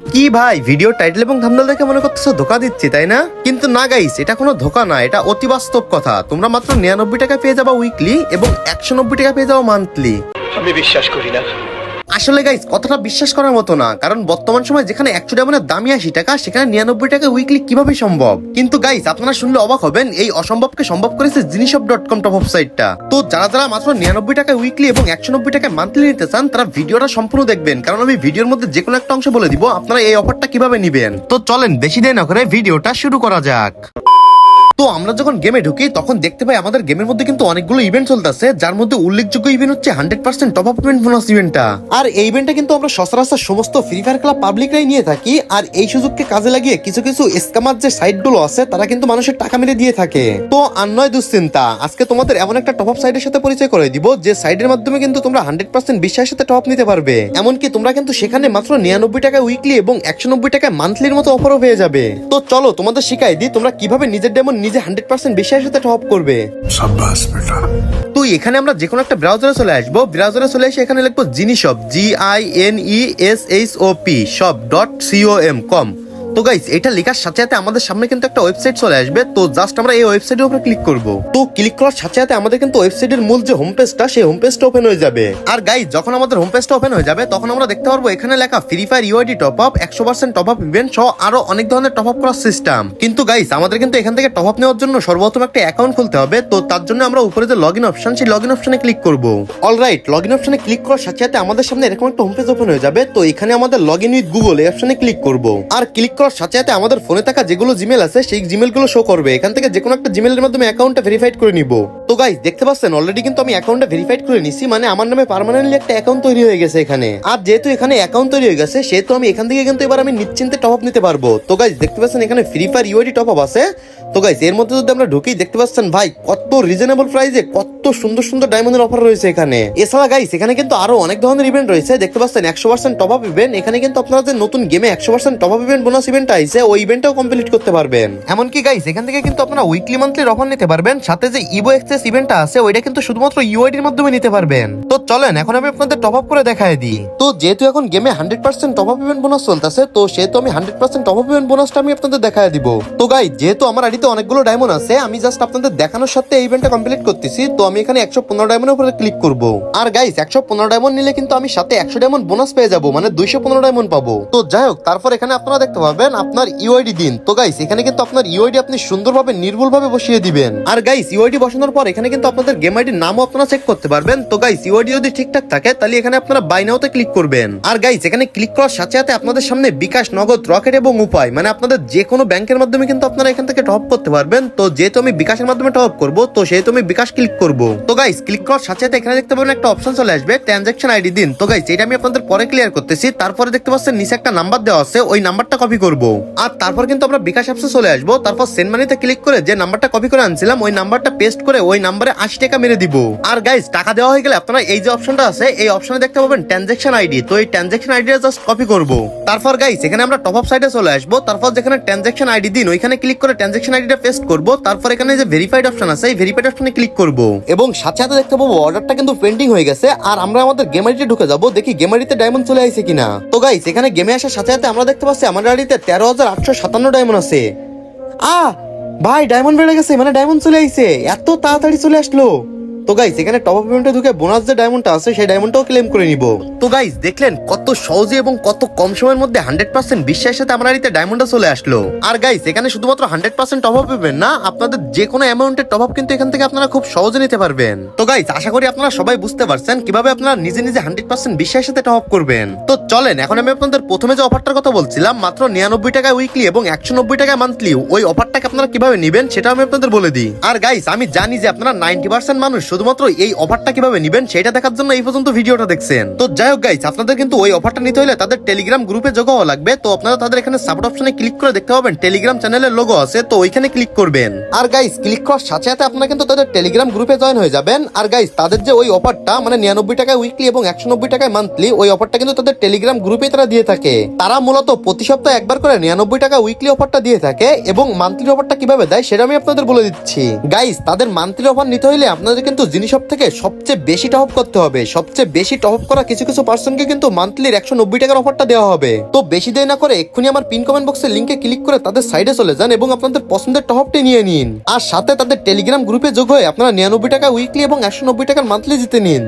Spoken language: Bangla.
কি ভাই ভিডিও টাইটেল এবং থাম্বনেল দেখে মনে করতেছো ধোকা দিচ্ছি, তাই না? কিন্তু না গাইস এটা কোনো ধোকা না, এটা অতি বাস্তব কথা। তোমরা মাত্র নিরানব্বই টাকা পেয়ে যাবা উইকলি এবং একশো নব্বই টাকা পেয়ে যাবা মান্থলি আমি বিশ্বাস করি না। আসলে গাইস কথাটা বিশ্বাস করার মতো না। কারণ বর্তমান সময় যেখানে একশো ডায়মন্ডের দামই আশি টাকা, সেখানে নিরানব্বই টাকা উইকলি কীভাবে সম্ভব? কিন্তু গাইস আপনারা শুনলে অবাক হবেন, এই অসম্ভবকে সম্ভব করেছে জিনিসব ডট কম টপ সাইটটা তো যারা যারা মাত্র নিরানব্বই টাকা উইকলি এবং একশো নব্বই টাকা মান্থলি নিতে চান, তারা ভিডিওটা সম্পূর্ণ দেখবেন। কারণ আমি ভিডিওর মধ্যে যে কোনো একটা অংশ বলে দিব, আপনারা এই অফারটা কীভাবে নিবেন? তো চলেন, বেশি দেরি না করে ভিডিওটা শুরু করা যাক। তো আমরা যখন গেমে ঢুকি, তখন দেখতে পাই আমাদের গেমের মধ্যে কিন্তু অনেকগুলো ইভেন্ট চলতেছে, যার মধ্যে উল্লেখযোগ্য ইভেন্ট হচ্ছে hundred percent top up event bonus ইভেন্টটা আর এই ইভেন্টটা কিন্তু আমরা সচরাচর সমস্ত ফ্রি ফায়ার ক্লাব পাবলিকরাই নিয়ে থাকি, আর এই সুযোগকে কাজে লাগিয়ে কিছু কিছু স্কামার যে সাইটগুলো আছে, তারা কিন্তু মানুষের টাকা মেরে দিয়ে থাকে। তো আর নয় দুশ্চিন্তা, আজকে তোমাদের এমন একটা টপ আপ সাইটের সাথে পরিচয় করে দিব, যে সাইটের মাধ্যমে কিন্তু তোমরা হান্ড্রেড পার্সেন্ট বিশ্বাসের সাথে টপ নিতে পারবে। এমনকি তোমরা কিন্তু সেখানে মাত্র নিরানব্বই টাকা উইকলি এবং একশো নব্বই টাকা মান্থলির মতো অফারও পেয়ে যাবে। তো চলো তোমাদের শিখাই দিই, তোমরা কীভাবে নিজের ডেমন নিজে হান্ড্রেড পার্সেন্ট বিশ্বাসের সাথে টপ করবে। তো এখানে আমরা যে কোনো একটা ব্রাউজারে চলে আসব। ব্রাউজারে চলে এসে এখানে লিখব জিনিস G I N E S H O P সব dot C O M com তো গাইস এটা লেখার সাথে সাথে আমাদের সামনে কিন্তু একটা ওয়েবসাইট চলে আসবে। তো জাস্ট আমরা এই ওয়েবসাইটের উপরে ক্লিক করব। তো ক্লিক করার সাথে সাথে আমাদের কিন্তু ওয়েবসাইটের মূল যে হোম পেজটা সেই হোম পেজটা ওপেন হয়ে যাবে। আর গাইস যখন আমাদের হোম পেজটা ওপেন হয়ে যাবে, তখন আমরা দেখতে পারব এখানে লেখা free fire UID top up একশো পার্সেন্ট টপ আপ ইভেন্ট সহ আরও অনেক ধরনের টপ আপ করার সিস্টেম কিন্তু গাইস আমাদের কিন্তু এখান থেকে টপ আপ নেওয়ার জন্য সর্বপ্রথম একটা অ্যাকাউন্ট খুলতে হবে। তো তার জন্য আমরা উপরে যে লগ ইন অপশন সেই লগ ইন অপশনে ক্লিক করব। অলরাইট লগ ইন অপশনে ক্লিক করার সাথে সাথে আমাদের সামনে এরকম একটা হোম পেজ ওপেন হয়ে যাবে। তো এখানে আমাদের লগ ইন উইথ গুগল এই অপশনে ক্লিক করব। আর ক্লিক করার সাথে সাথে আমাদের ফোনে থাকা যেগুলো জিমেল আছে, সেই জিমেলগুলো শো করবে। এখান থেকে যে কোনো একটা জিমেলের মাধ্যমে অ্যাকাউন্টটা ভেরিফাইড করে নিব। তো গাইস দেখতে পাচ্ছেন অলরেডি কিন্তু আমি অ্যাকাউন্টটা ভেরিফাইড করে নিছি মানে আমার নামে পার্মানেন্টলি একটা অ্যাকাউন্ট তৈরি হয়ে গেছে এখানে। আর যেহেতু এখানে অ্যাকাউন্ট তৈরি হয়ে গেছে, সেহেতু আমি এখান থেকে কিন্তু এবার আমি নিশ্চিন্তে টপ আপ নিতে পারব। তো গাইস দেখতে পাচ্ছেন এখানে free fire UID top up আছে। তো গাইস এর মধ্যে যদি আমরা ঢুকি, দেখতে পাচ্ছেন ভাই, কত রিজনেবল প্রাইসে কত সুন্দর সুন্দর ডায়মন্ডের অফার রয়েছে এখানে। এছাড়া গাইস এখানে কিন্তু আরও অনেক ধরনের ইভেন্ট রয়েছে। দেখতে পাচ্ছেন, একশো পার্সেন্ট টপ আপ ইভেন্ট এখানে কিন্তু আপনারা যে নতুন গেমে একশো percent top up event bonus event আইছে, ওই ইভেন্টটাও কমপ্লিট করতে পারবেন। এমনকি গাইস এখান থেকে কিন্তু আপনারা উইকলি মান্থলি অফার নিতে পারবেন। সাথে যে ইভো এক্সেস ইভেন্টটা আছে, ওইটা কিন্তু শুধুমাত্র ইউআইডির মাধ্যমে নিতে পারবেন। তো চলেন, এখন আমি আপনাদের টপ আপ করে দেখায় দিই। তো যেহেতু এখন গেমে hundred percent top up event bonus চলতেছে, তো সেহেতু আমি hundred percent top up event বোনাসটা আমি আপনাদের দেখায় দিব। তো গাই যেহেতু আমার আইডিতে অনেকগুলো ডায়মন্ড আছে, আমি জাস্ট আপনাদের দেখানোর সাথে এই ইভেন্টটা কমপ্লিট করতেছি, তো আমি এখানে একশো পনেরো ডায়মন্ডের উপরে ক্লিক করব। আর গাইস একশো পনেরো ডায়মন্ড নিলে কিন্তু আমি সাথে একশো ডায়মন্ড বোনাস পেয়ে যাব মানে দুইশো পনেরো ডায়মন্ড পাবো। তো যাই হোক, তারপর এখানে আপনারা দেখতে পাবেন আপনার ইউআইডি দিন। তো গাইস এখানে কিন্তু আপনার ইউআইডি আপনি সুন্দরভাবে, নির্ভুলভাবে বসিয়ে দিবেন। আর গাইস ইউআইডি বসানোর পর এখানে কিন্তু আপনাদের গেম আইডির নামও আপনারা চেক করতে পারবেন। তো গাইস ইউআইডি যদি ঠিকঠাক থাকে, তাহলে এখানে আপনারা বাই নাওতে ক্লিক করবেন। আর গাইস এখানে ক্লিক করার সাথে সাথে আপনাদের সামনে বিকাশ, নগদ রকেট এবং উপায় মানে আপনাদের যে কোনো ব্যাংকের মাধ্যমে কিন্তু আপনারা এখান থেকে টপ করতে পারবেন। তো যেহেতু আমি বিকাশের মাধ্যমে টপ করব, তো সেহেতু আমি বিকাশ ক্লিক করব। তো গাইস ক্লিক করার সাথে সাথে এখানে দেখতে পাবেন একটা অপশন চলে আসবে ট্রানজাকশন আইডি দিন। তো গাইস এটা আমি আপনাদের পরে ক্লিয়ার করতেছি। তারপরে দেখতে পাচ্ছেন, নিচে একটা নাম্বার দেওয়া আছে, ওই নাম্বারটা কপি করব। আর তারপর কিন্তু আমরা বিকাশ অ্যাপসে চলে আসব। তারপর সেন্ড মানিতে ক্লিক করে যে নাম্বারটা কপি করে আনছিলাম, ওই নাম্বারটা পেস্ট করে ওই নাম্বারে আশি টাকা মেরে দিব। আর গাইস টাকা দেওয়া হয়ে গেলে আপনারা এই যে অপশনটা আছে, এই অপশনে দেখতে পাবেন ট্রানজাকশন আইডি তো এই ট্রানজাকশন আইডিটা জাস্ট কপি করব। তারপর গাইস এখানে আমরা টপ আপ সাইডে চলে আসব। তারপর যেখানে ট্রানজাকশন আইডি দিন, ওইখানে ক্লিক করে ট্রানজাকশন আইডিটা পেস্ট করব। তারপর এখানে যে ভেরিফাইড অপশন আছে, এই ভেরিফাইড অপশনে ক্লিক করব। এবং সাথে সাথে দেখতে পাবো অর্ডারটা কিন্তু পেন্ডিং হয়ে গেছে। আর আমরা আমাদের গেমারিতে ঢুকে যাব, দেখি গেমারিতে ডায়মন্ড চলে আসছে কিনা। তো গাইস এখানে গেমে আসার সাথে সাথে আমরা দেখতে পাচ্ছি আমার গাড়িতে তেরো হাজার আটশো সাতান্ন ডায়মন্ড আছে। আ ভাই ডায়মন্ড বেড়ে গেছে মানে ডায়মন্ড চলে আইছে। এত তাড়াতাড়ি চলে আসলো। তো গাইস এখানে টপ আপ ইভেন্টে ঢুকে বোনাস যে ডায়মন্ডটা আছে, সেই ডায়মন্ডটাও ক্লেম করে নিব। তো গাইস দেখলেন কত সহজে এবং কত কম সময়ের মধ্যে হান্ড্রেড পার্সেন্ট বিশ্বাসের সাথে আমার হাড়িতে ডায়মন্ডটা চলে আসলো। আর গাইস এখানে শুধুমাত্র হান্ড্রেড পার্সেন্ট টপ আপ পাবেন না, আপনাদের যে কোনো অ্যামাউন্টের টপ আপ কিন্তু এখান থেকে আপনারা খুব সহজে নিতে পারবেন। তো গাইস আশা করি আপনারা সবাই বুঝতে পারছেন কীভাবে আপনারা নিজে নিজে হান্ড্রেড পার্সেন্ট বিশ্বাসের সাথে টপ আপ করবেন। তো চলেন, এখন আমি আপনাদের প্রথমে যে অফারটার কথা বলছিলাম, মাত্র নিরানব্বই টাকা উইকলি এবং একশো নব্বই টাকা মান্থলি ওই অফারটাকে আপনারা কীভাবে নিবেন সেটা আমি আপনাদের বলে দিই। আর গাইস আমি জানি যে আপনারা নাইনটি পার্সেন্ট মানুষ শুধুমাত্র এই অফারটা কীভাবে নিবেন সেটা দেখার জন্য এই পর্যন্ত ভিডিওটা দেখছেন। তো যাই হোক গাইস আপনাদের কিন্তু ওই অফারটা নিতে হলে তাদের টেলিগ্রাম গ্রুপে যোগ হওয়া লাগবে। তো আপনারা তাদের এখানে সাপোর্ট অপশনে ক্লিক করে দেখতে পাবেন টেলিগ্রাম চ্যানেলের লোগো আছে, তো ওইখানে ক্লিক করবেন। আর গাইস ক্লিক করার সাথে সাথে আপনারা কিন্তু তাদের টেলিগ্রাম গ্রুপে জয়েন হয়ে যাবেন। আর গাইস তাদের যে ওই অফারটা মানে নিরানব্বই টাকায় উইকলি এবং একশো নব্বই টাকায় মান্থলি ওই অফারটা কিন্তু তাদের টেলিগ্রাম গ্রুপে তারা দিয়ে থাকে। তারা মূলত প্রতি সপ্তাহে একবার করে নিরানব্বই টাকা উইকলি অফারটা দিয়ে থাকে এবং মান্থলি অফারটা কীভাবে দেয় সেটা আমি আপনাদের বলে দিচ্ছি। গাইস তাদের মান্থলি অফার নিতে হলে আপনাদের কিন্তু জিনিসব থেকে সবচেয়ে বেশি টপ করতে হবে। সবচেয়ে বেশি টপ করা কিছু কিছু পার্সনকে কিন্তু মান্থলির একশো নব্বই টাকার অফারটা দেওয়া হবে। তো বেশি দেরি না করে এক্ষুনি আমার পিন কমেন্ট বক্সের লিঙ্কে ক্লিক করে তাদের সাইডে চলে যান এবং আপনাদের পছন্দের টপটি নিয়ে নিন। আর সাথে তাদের টেলিগ্রাম গ্রুপে যোগ হয়ে আপনারা নিরানব্বই টাকা উইকলি এবং একশো নব্বই টাকার মান্থলি জিতে নিন।